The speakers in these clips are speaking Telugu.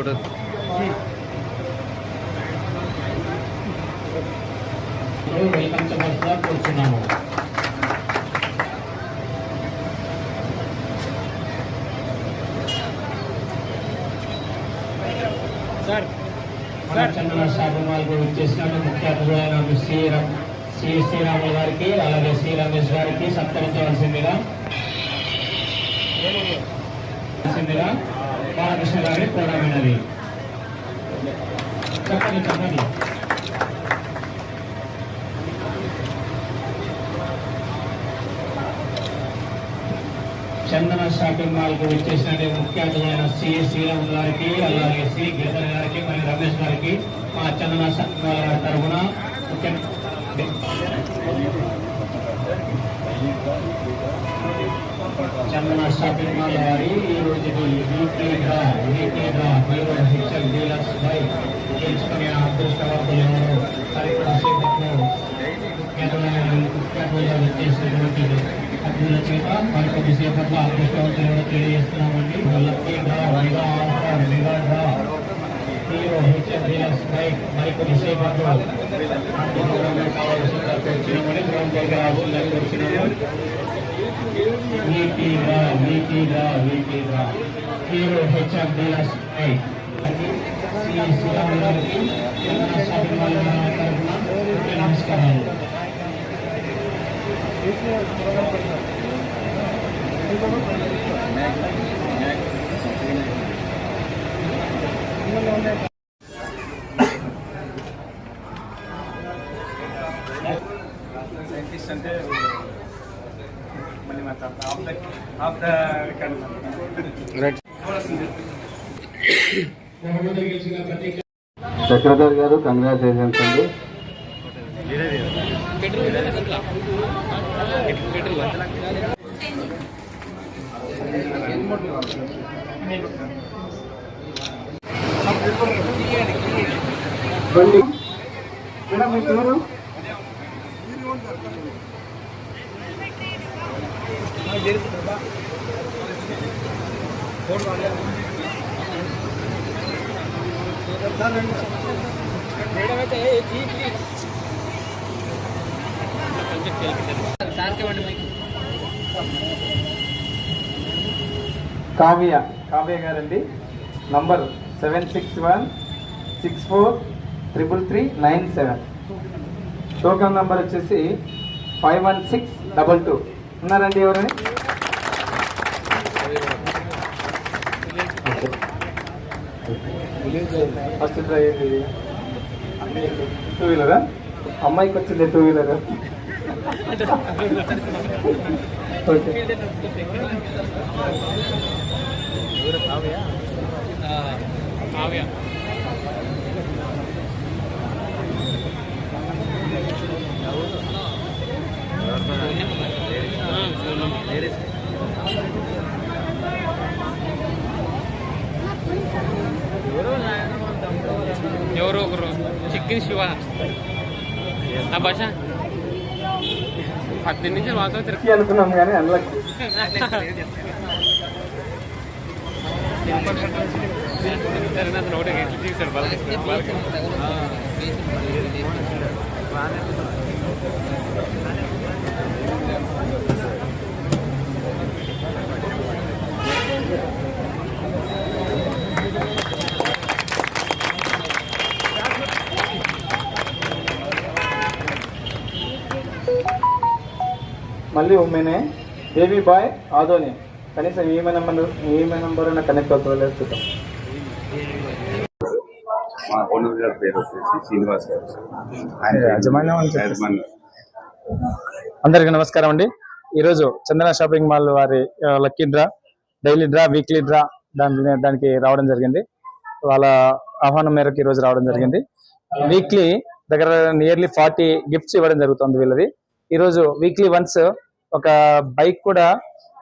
ఫోటో వెల్కమ్ చెప్పాల్సిందిగా కోరుచున్నాము సార్ ముఖ్య అతిథులైన శ్రీరామ్ శ్రీ శ్రీరాములు గారికి అలాగే శ్రీ రమేష్ గారికి సత్కరించవలసిందిగా. వలసిందిగా బాలకృష్ణ గారి కోరమైనది చెప్పండి చెప్పండి. చందన షాపింగ్ మాల్కు వచ్చేసిన ముఖ్య అతిథులైన శ్రీ శ్రీరాములు గారికి అలాగే శ్రీ గిరిధర్ గారికి మరియు రమేష్ గారికి మా చందన షాపింగ్ మాల్ గారి తరఫున ముఖ్య చందన షాపింగ్ మాల్ వారి ఈ రోజు weekly draw weekly draw Hero HL dealers by గెలుచుకునే అదృష్టవంతులు ఎవరు సరిపడ సేపట్లో ముఖ్యంగా అభ్యుల చేత మరికొద్ది సేపట్లో అదృష్టవంతులు ఎవరో తెలియజేస్తున్నామండి. Lucky draw mega offer mega draw Hero HL dealers by మరికొద్ది సేపట్లో కావాల్సిన వచ్చినామని గ్రౌండ్ దగ్గర వచ్చినాము వీటీగా వీటీగా వీటీగా హీరో హెచ్ఎం డీలర్స్ ఐ శ్రీ శ్రీరాములు గారికి తెలంగాణ షాపింగ్ మాల్ వారి తరఫున ముఖ్య నమస్కారాలు సైంటిస్ట్ సెక్రటరీ గారు కంగ్రాచులేషన్స్ అండి. మేడం మీ పేరు? కావ్య కావ్య గారండి. Number seven six one six four triple three nine seven token number వచ్చేసి five one six double two ఉన్నారండి ఎవరని ఫస్ట్ ట్రై టూ వీలరా అమ్మాయికి వచ్చింది టూ వీలర్ ఓకే ఎవరో ఒకరు. చికెన్ శివ. ఆ భాష? పద్దెనిమిది నుంచి తిరుగు. లక్కీ అనుకున్నాం కానీ అన్లక్కీ అతను ఒకటి ఎట్లు తీశాడు బాలకృష్ణ బాలకృష్ణ మళ్ళీ ఉమ్మేనే బేబీ బాయ్? ఆదోని. కనీసం ఈమె నెంబర్ ఈమె నెంబర్ కనెక్ట్ అవుతుందో లేదు చూద్దాం. మా ఓనర్ గారి పేరు వచ్చేసి శ్రీనివాస్ గారు సార్. ఆయన యాజమాన్యం అని చెప్పేసి. యాజమాన్యం. అందరికీ నమస్కారం అండి. ఈరోజు చందన షాపింగ్ మాల్ వారి lucky draw daily draw weekly draw దాని దానికి రావడం జరిగింది. వాళ్ళ ఆహ్వానం మేరకు ఈరోజు రావడం జరిగింది. వీక్లీ దగ్గర నియర్లీ ఫార్టీ గిఫ్ట్స్ ఇవ్వడం జరుగుతుంది వీళ్ళది. ఈరోజు వీక్లీ వన్స్ ఒక బైక్ కూడా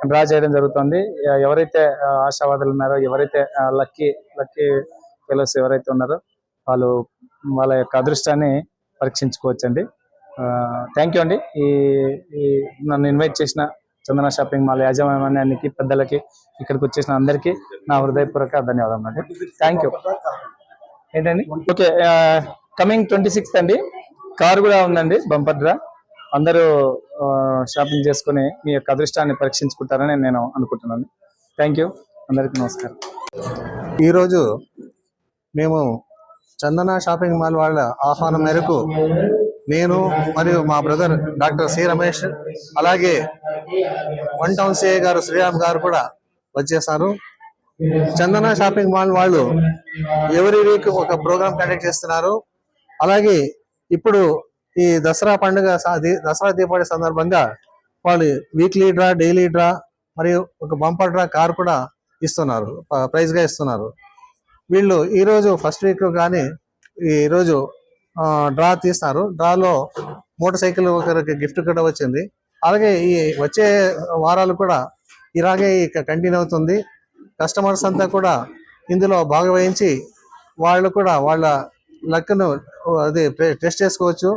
డ్రా చేయడం జరుగుతుంది. ఎవరైతే ఆశావాదులు ఉన్నారో ఎవరైతే లక్కీ లక్కీ ఫెలోస్ ఎవరైతే ఉన్నారో వాళ్ళు వాళ్ళ యొక్క అదృష్టాన్ని పరీక్షించుకోవచ్చండి. థ్యాంక్ యూ అండి. ఈ ఈ నన్ను ఇన్వైట్ చేసిన చందన షాపింగ్ మాల్ యాజమాన్యానికి పెద్దలకి ఇక్కడికి వచ్చేసిన అందరికీ నా హృదయపూర్వక ధన్యవాదాలు అండి థ్యాంక్ యూ ఏంటండి ఓకే కమింగ్ ట్వంటీ సిక్స్త్ అండి. కార్ కూడా ఉందండి బంపర్ డ్రా. అందరూ షాపింగ్ చేసుకుని మీ యొక్క అదృష్టాన్ని పరీక్షించుకుంటారని నేను అనుకుంటున్నాను. థ్యాంక్ యూ అందరికీ నమస్కారం. ఈరోజు మేము చందన షాపింగ్ మాల్ వాళ్ళ ఆహ్వానం మేరకు నేను మరియు మా బ్రదర్ డాక్టర్ సి రమేష్ అలాగే వన్ టౌన్ సిఐ గారు శ్రీరామ్ గారు కూడా వచ్చేసారు. చందన షాపింగ్ మాల్ వాళ్ళు ఎవరి వీక్ ఒక ప్రోగ్రామ్ కండక్ట్ చేస్తున్నారు. అలాగే ఇప్పుడు ఈ దసరా పండుగ దసరా దీపావళి సందర్భంగా వాళ్ళు వీక్లీ డ్రా డైలీ డ్రా మరియు ఒక బంపర్ డ్రా కార్ కూడా ఇస్తున్నారు. ప్రైజ్గా ప్రైజ్గా ఇస్తున్నారు. వీళ్ళు ఈ రోజు ఫస్ట్ వీక్ కానీ ఈ రోజు ఆ, డ్రా తీస్తున్నారు డ్రాలో మోటార్ సైకిల్ ఒకరికి గిఫ్ట్ కూడా వచ్చింది. అలాగే ఈ వచ్చే వారాలు కూడా ఇలాగే ఇక కంటిన్యూ అవుతుంది. కస్టమర్స్ అంతా కూడా ఇందులో భాగవహించి వాళ్ళు కూడా వాళ్ళ లక్ను అది టెస్ట్ చేసుకోవచ్చు.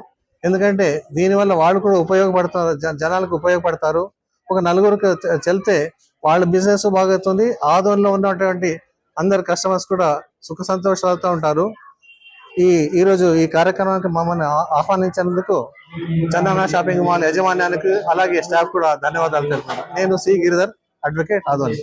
ఎందుకంటే దీనివల్ల వాళ్ళు కూడా ఉపయోగపడతారు జ- జనాలకు ఉపయోగపడతారు. ఒక నలుగురికి చెల్తే వాళ్ళ బిజినెస్ బాగుతుంది ఆదోళనలో ఉన్నటువంటి అందరు కస్టమర్స్ కూడా సుఖ సంతోషాలతో ఉంటారు. ఈ ఈ రోజు ఈ కార్యక్రమానికి మమ్మల్ని ఆహ్వానించినందుకు చందన షాపింగ్ మాల్ యజమాన్యానికి అలాగే స్టాఫ్ కూడా ధన్యవాదాలు తెలుపుతున్నాను నేను సి. గిరిధర్ అడ్వకేట్ ఆదోని